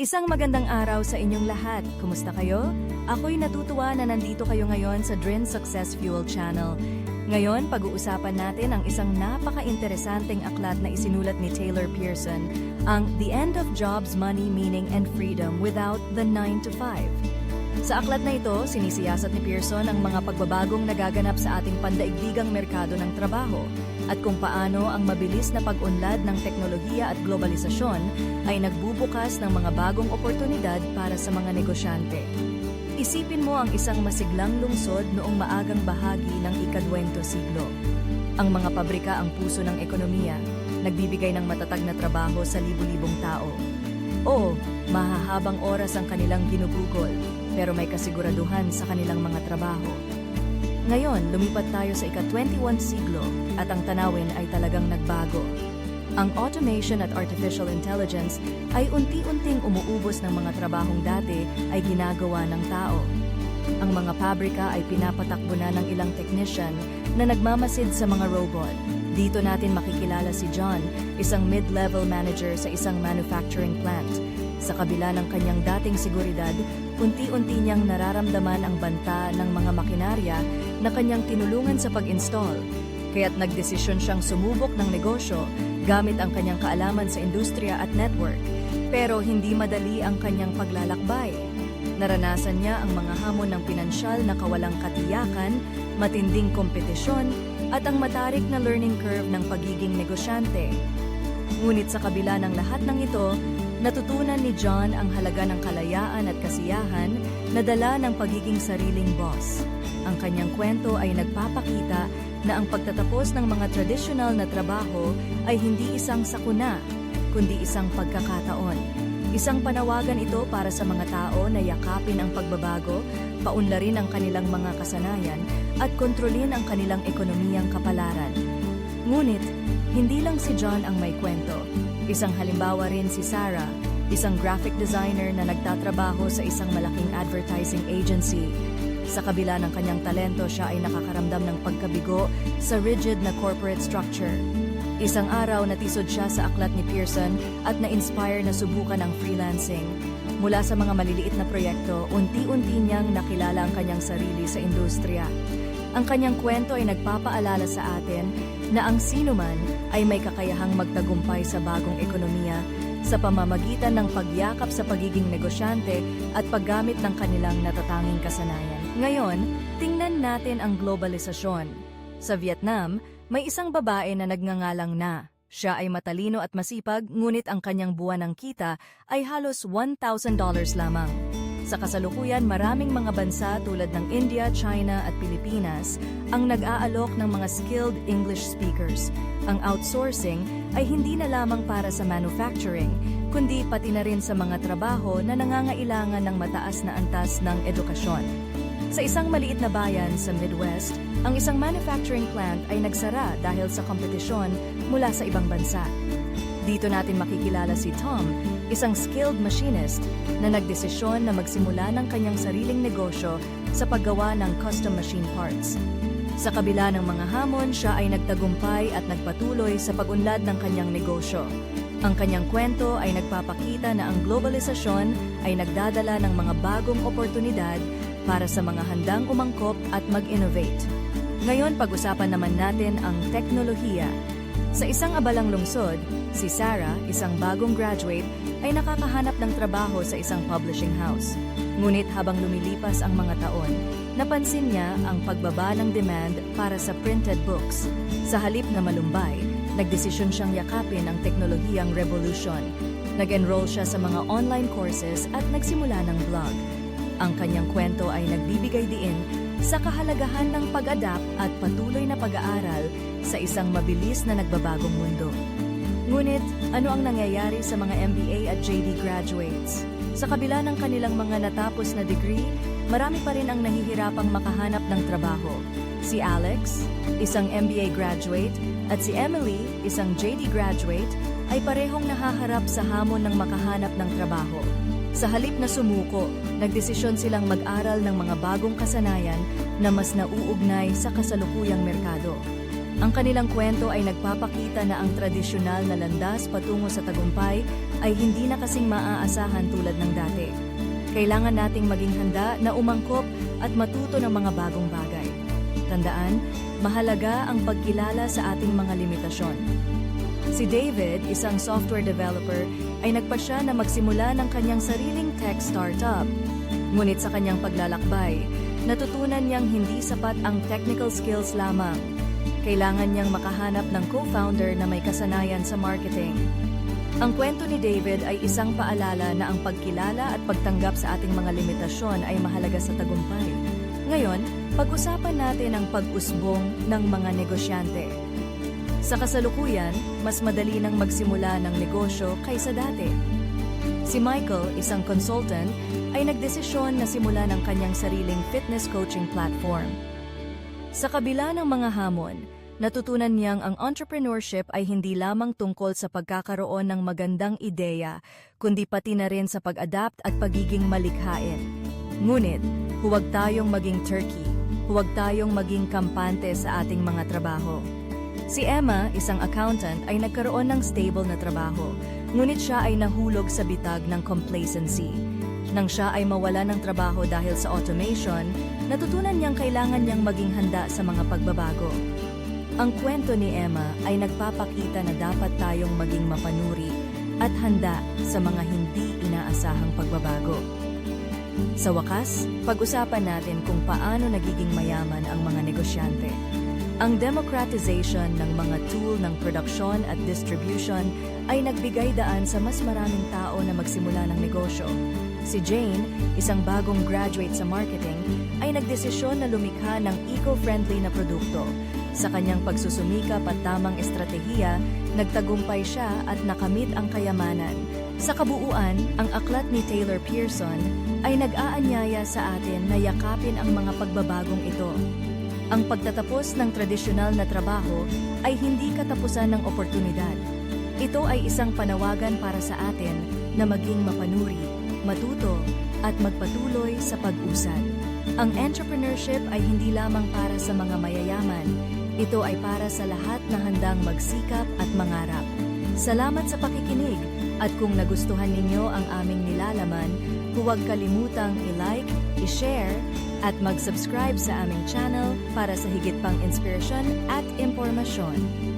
Isang magandang araw sa inyong lahat. Kumusta kayo? Ako'y natutuwa na nandito kayo ngayon sa Drin Success Fuel Channel. Ngayon, pag-uusapan natin ang isang napaka-interesanteng aklat na isinulat ni Taylor Pearson, ang The End of Jobs, Money, Meaning, and Freedom Without the 9 to 5. Sa aklat na ito, sinisiyasat ni Pearson ang mga pagbabagong nagaganap sa ating pandaigdigang merkado ng trabaho at kung paano ang mabilis na pag-unlad ng teknolohiya at globalisasyon ay nagbubukas ng mga bagong oportunidad para sa mga negosyante. Isipin mo ang isang masiglang lungsod noong maagang bahagi ng ikadwento siglo. Ang mga pabrika ang puso ng ekonomiya, nagbibigay ng matatag na trabaho sa libu-libong tao. Oo, mahahabang oras ang kanilang ginugugol, pero may kasiguraduhan sa kanilang mga trabaho. Ngayon, lumipat tayo sa ika-21 siglo at ang tanawin ay talagang nagbago. Ang automation at artificial intelligence ay unti-unting umuubos ng mga trabahong dati ay ginagawa ng tao. Ang mga pabrika ay pinapatakbo na ng ilang technician na nagmamasid sa mga robot. Dito natin makikilala si John, isang mid-level manager sa isang manufacturing plant. Sa kabila ng kanyang dating seguridad, unti-unti niyang nararamdaman ang banta ng mga makinarya na kanyang tinulungan sa pag-install. Kaya't nagdesisyon siyang sumubok ng negosyo gamit ang kanyang kaalaman sa industriya at network. Pero hindi madali ang kanyang paglalakbay. Naranasan niya ang mga hamon ng pinansyal na kawalang katiyakan, matinding kompetisyon, at ang matarik na learning curve ng pagiging negosyante. Ngunit sa kabila ng lahat ng ito, natutunan ni John ang halaga ng kalayaan at kasiyahan na dala ng pagiging sariling boss. Ang kanyang kwento ay nagpapakita na ang pagtatapos ng mga tradisyonal na trabaho ay hindi isang sakuna, kundi isang pagkakataon. Isang panawagan ito para sa mga tao na yakapin ang pagbabago, paunlarin ang kanilang mga kasanayan, at kontrolin ang kanilang ekonomiyang kapalaran. Ngunit, hindi lang si John ang may kwento. Isang halimbawa rin si Sarah, isang graphic designer na nagtatrabaho sa isang malaking advertising agency. Sa kabila ng kanyang talento, siya ay nakakaramdam ng pagkabigo sa rigid na corporate structure. Isang araw natisod siya sa aklat ni Pearson at na-inspire na subukan ang freelancing. Mula sa mga maliliit na proyekto, unti-unti niyang nakilala ang kanyang sarili sa industriya. Ang kanyang kwento ay nagpapaalala sa atin na ang sinuman ay may kakayahang magtagumpay sa bagong ekonomiya sa pamamagitan ng pagyakap sa pagiging negosyante at paggamit ng kanilang natatanging kasanayan. Ngayon, tingnan natin ang globalisasyon. Sa Vietnam, may isang babae na nagngangalang na. Siya ay matalino at masipag, ngunit ang kanyang buwan ng kita ay halos $1,000 lamang. Sa kasalukuyan, maraming mga bansa tulad ng India, China at Pilipinas ang nag-aalok ng mga skilled English speakers. Ang outsourcing ay hindi na lamang para sa manufacturing, kundi pati na rin sa mga trabaho na nangangailangan ng mataas na antas ng edukasyon. Sa isang maliit na bayan sa Midwest, ang isang manufacturing plant ay nagsara dahil sa kompetisyon mula sa ibang bansa. Dito natin makikilala si Tom, isang skilled machinist na nagdesisyon na magsimula ng kanyang sariling negosyo sa paggawa ng custom machine parts. Sa kabila ng mga hamon, siya ay nagtagumpay at nagpatuloy sa pag-unlad ng kanyang negosyo. Ang kanyang kwento ay nagpapakita na ang globalisasyon ay nagdadala ng mga bagong oportunidad para sa mga handang umangkop at mag-innovate. Ngayon, pag-usapan naman natin ang teknolohiya. Sa isang abalang lungsod, si Sarah, isang bagong graduate, ay nakakahanap ng trabaho sa isang publishing house. Ngunit habang lumilipas ang mga taon, napansin niya ang pagbaba ng demand para sa printed books. Sa halip na malumbay, nagdesisyon siyang yakapin ang teknolohiyang revolution. Nag-enroll siya sa mga online courses at nagsimula ng blog. Ang kanyang kwento ay diin sa kahalagahan ng pag-adapt at patuloy na pag-aaral sa isang mabilis na nagbabagong mundo. Ngunit, ano ang nangyayari sa mga MBA at JD graduates? Sa kabila ng kanilang mga natapos na degree, marami pa rin ang nahihirapang makahanap ng trabaho. Si Alex, isang MBA graduate, at si Emily, isang JD graduate, ay parehong nahaharap sa hamon ng makahanap ng trabaho. Sa halip na sumuko, nagdesisyon silang mag-aral ng mga bagong kasanayan na mas nauugnay sa kasalukuyang merkado. Ang kanilang kwento ay nagpapakita na ang tradisyonal na landas patungo sa tagumpay ay hindi na kasing maaasahan tulad ng dati. Kailangan nating maging handa na umangkop at matuto ng mga bagong bagay. Tandaan, mahalaga ang pagkilala sa ating mga limitasyon. Si David, isang software developer, ay nagpasya na magsimula ng kanyang sariling tech startup. Ngunit sa kanyang paglalakbay, natutunan niyang hindi sapat ang technical skills lamang. Kailangan niyang makahanap ng co-founder na may kasanayan sa marketing. Ang kwento ni David ay isang paalala na ang pagkilala at pagtanggap sa ating mga limitasyon ay mahalaga sa tagumpay. Ngayon, pag-usapan natin ang pag-usbong ng mga negosyante. Sa kasalukuyan, mas madali nang magsimula ng negosyo kaysa dati. Si Michael, isang consultant, ay nagdesisyon na simula ng kanyang sariling fitness coaching platform. Sa kabila ng mga hamon, natutunan niyang ang entrepreneurship ay hindi lamang tungkol sa pagkakaroon ng magandang ideya, kundi pati na rin sa pag-adapt at pagiging malikhain. Ngunit, huwag tayong maging turkey, huwag tayong maging kampante sa ating mga trabaho. Si Emma, isang accountant, ay nagkaroon ng stable na trabaho, ngunit siya ay nahulog sa bitag ng complacency. Nang siya ay mawala ng trabaho dahil sa automation, natutunan niyang kailangan niyang maging handa sa mga pagbabago. Ang kwento ni Emma ay nagpapakita na dapat tayong maging mapanuri at handa sa mga hindi inaasahang pagbabago. Sa wakas, pag-usapan natin kung paano nagiging mayaman ang mga negosyante. Ang democratization ng mga tool ng produksyon at distribution ay nagbigay daan sa mas maraming tao na magsimula ng negosyo. Si Jane, isang bagong graduate sa marketing, ay nagdesisyon na lumikha ng eco-friendly na produkto. Sa kanyang pagsusumikap at tamang estratehiya, nagtagumpay siya at nakamit ang kayamanan. Sa kabuuan, ang aklat ni Taylor Pearson ay nag-aanyaya sa atin na yakapin ang mga pagbabagong ito. Ang pagtatapos ng tradisyonal na trabaho ay hindi katapusan ng oportunidad. Ito ay isang panawagan para sa atin na maging mapanuri, matuto, at magpatuloy sa pag-usad. Ang entrepreneurship ay hindi lamang para sa mga mayayaman, ito ay para sa lahat na handang magsikap at mangarap. Salamat sa pakikinig at kung nagustuhan ninyo ang aming nilalaman, huwag kalimutang i-like, i-share, at mag-subscribe sa aming channel para sa higit pang inspirasyon at impormasyon.